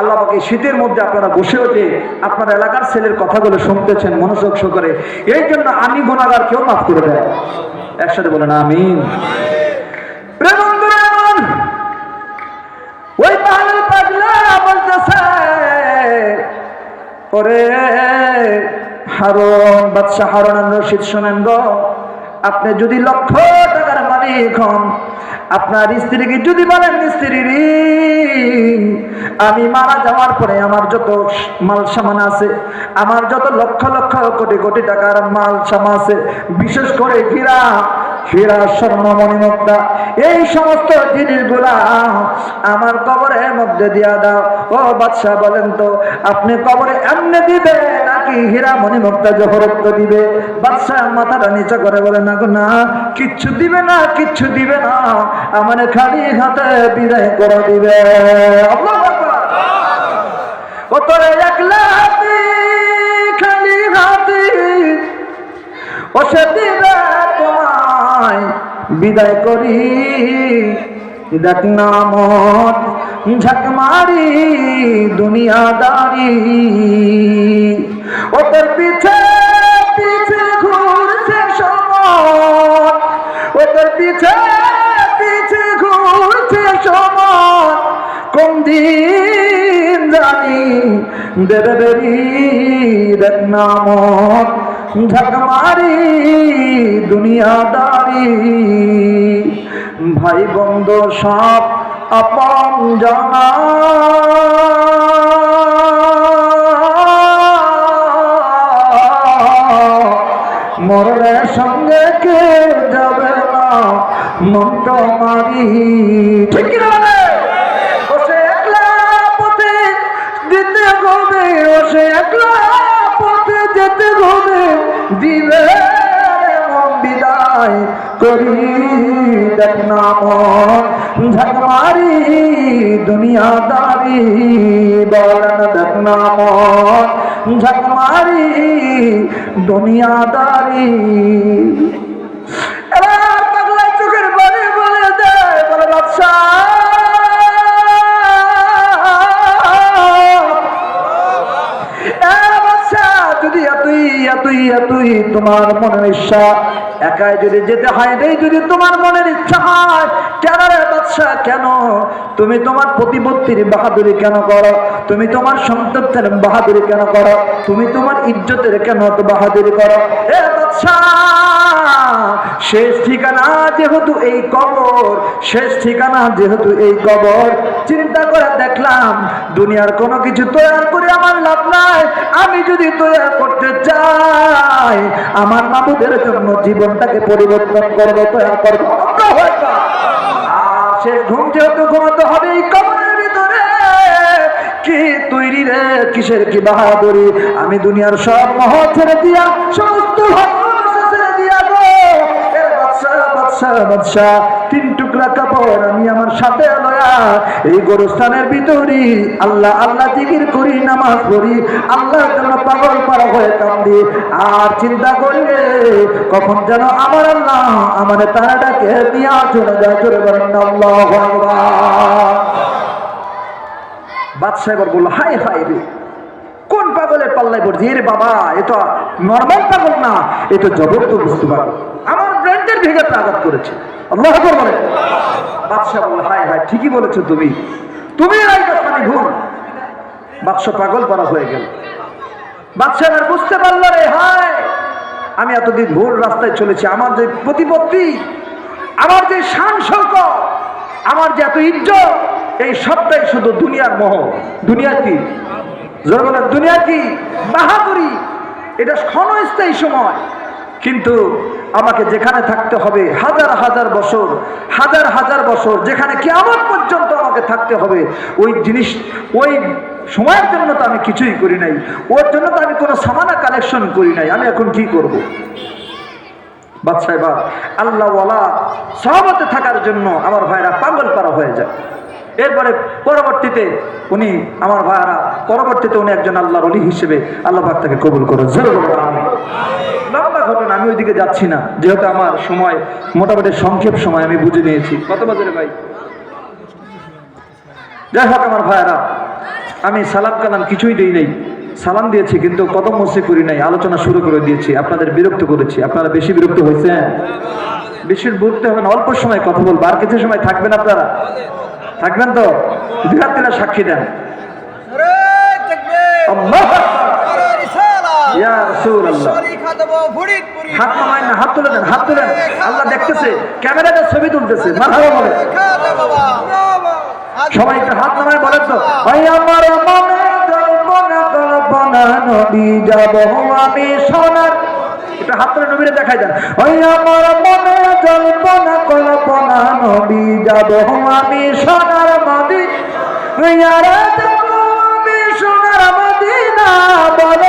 আল্লাহ পাকে শীতের মধ্যে আপনারা বসে ওঠে আপনার এলাকার ছেলের কথাগুলো শুনতেছেন, মনোযোগ সহকারে। এই জন্য আমি গুণাগার কেউ মাফ করে দেয় একসাথে বলেন ওরে হারুন বাদশাহ হারুন রশিদ শোনেন গো, আপনি যদি লক্ষ টাকার মালিক হন আপনার স্ত্রীকে যদি বলেন, স্ত্রী আমি মারা যাওয়ার পরে আমার যত মাল সামান আছে, আমার যত লক্ষ লক্ষ কোটি কোটি টাকার মাল সামান আছে, বিশেষ করে হীরা হীরা স্বর্ণ মণিমুক্তা এই সমস্ত জিনিসগুলা আমার কবরের মধ্যে দিয়া দাও। ও বাদশাহ, বলেন তো, আপনি কবরে এমনি দিবে নাকি হীরা মণিমুক্তা জহরত্ব দিবে? বাদশাহ মাথাটা নিচে করে বলে, না গো, না, কিচ্ছু দিবে না, কিচ্ছু দিবে না। আমার খালি হাতে বিদায় করে দিবে। ও তোরে একলা খালি হাতি, ও সে দিবে বিদায় করি। দেখ নামত ঝাঁক মারি দুনিয়াদারি। ও তোর পিছে পিছে ঘুরছে সময়। ও তোর পিছে পিছে ঘুরছে সময়। কোন দিন জানি দেবে দেখ নামত ঝাঁক মারি দুনিয়াদারি। ভাই বন্ধু সব আপন জানা। মরণের সঙ্গে কে যাবে না মন্ত্র মারি। ঠিক না একলা দিতে হবে একলা পথে যেতে হবে দিবে বিদায় করি। দেখ না মন ঝকমারি দুনিয়াদারি বলেন দেখ না মন ঝকমারি দুনিয়াদারি। তোমার মনের ইচ্ছা একাই যদি যেতে হয় রে যদি তোমার মনের ইচ্ছা হয়, কেন রে বাদশাহ, কেন? তুমি তোমার প্রতিপত্তির বাহাদুরি কেন করো? তুমি তোমার সন্তানের বাহাদুরি কেন করো? তুমি তোমার ইজ্জতের কেন বাহাদুরি করো? এ বাদশাহ! শেষ ঠিকানা যেহেতু এই কবর, শেষ ঠিকানা যেহেতু এই কবর, চিন্তা করে দেখলাম দুনিয়ার কোনো কিছু তৈরি করে আমার লাভ নাই। আমি যদি তৈরি করতে চাই, আমার মামুদের জন্য জীবনটাকে পরিবর্তন করব তৈরি করব শেষ ঘুম যেহেতু ঘুমাতে হবে এই কবরের ভিতরে, কি তৈরি রে, কিসের কি বাহাদুরি? আমি দুনিয়ার সব মহ ছেড়ে দিয়া সমস্ত বাদশাহ, তিন টুকরা কাপড় আমি আমার সাথে লয়া এই গোরস্থানের ভিতরে আল্লাহ আল্লাহ করি নামাজ পড়ি পাগল পারা হয়ে কান্দি। আর চিন্তা কখন যেন আমার আল্লাহ আমার চলে যায় চলে বলেন আল্লাহ বাদশাহ এবার বলল হাই হাই রে কোন পাগলের পাল্লায় পড়ছি এর বাবা এ তো নর্মাল পাগল না এ তো বুঝতে পাগল। আমার ব্রেন্ডের ভেঙে আঘাত করেছে। ঠিকই বলেছ তুমি। তুমি কথাটি ভুল বাদশাহ পাগল করা হয়ে গেল। বাদশাহ বুঝতে পারল রে হায়। আমি এতদিন ভুল রাস্তায় চলেছি আমার যে প্রতিপত্তি আমার যে শান আমার যে এত ইজ্জত এই সবটাই শুধু দুনিয়ার মোহ। দুনিয়া কি? বলেন, দুনিয়া কি? বাহাদুরি। এটা ক্ষণস্থায়ী সময়। কিন্তু আমাকে যেখানে থাকতে হবে হাজার হাজার বছর, হাজার হাজার বছর যেখানে কি আমার পর্যন্ত আমাকে থাকতে হবে, ওই জিনিস, ওই সময়ের জন্য তো আমি কিছুই করি নাই, ওর জন্য তো আমি কোনো সামানা কালেকশন করি নাই, আমি এখন কি করব? বাদশাহ, এবার আল্লাহওয়ালা সহমতে থাকার জন্য আমার ভাইরা পাগল পারা হয়ে যায়। এরপরে পরবর্তীতে উনি, আমার ভাইরা, পরবর্তীতে উনি একজন আল্লাহর অলি হিসেবে আল্লাহ তাকে কবুল করো জোরে বলো আমিন। লম্বা ঘটনা, আমি ওইদিকে যাচ্ছি না। যেহেতু আমার সময়, মোটামুটি সংক্ষেপ সময় আমি বুঝে নিয়েছি। কত বাজারে ভাই? যাই হোক আমার ভাইরা আমি সালাম কালাম কিছুই দিই নাই। সালাম দিয়েছি, কিন্তু কদম মসি করি নাই, আলোচনা শুরু করে দিয়েছি, আপনাদের বিরক্ত করেছি। আপনারা বেশি বিরক্ত হয়েছেন? বেশি বিরক্ত হবেন, অল্প সময় কথা বলব। আর কিছু সময় থাকবেন আপনারা? থাকবেন তো? বিহাত্রীরা সাক্ষী দেন। আল্লাহু। ইয়া রাসূলুল্লাহ। হাত নামায় না হাত তুলে দেন হাত তুলেন আল্লাহ দেখতেছে ক্যামেরাতে ছবি তুলতেছে মাথায় বলে। সবাই একটু হাত নামায় বলেন তো। ভাই আমার মনে কল্পনা কল্পনা নবী যাব আমি সোনার। এটা হাত তুলে নবীরে দেখাই দেন। ওই আমার মনে কল্পনা কল্পনা নবী যাব আমি সোনার মাদি ইয়ারা যাব আমি সোনার মদিনা বলে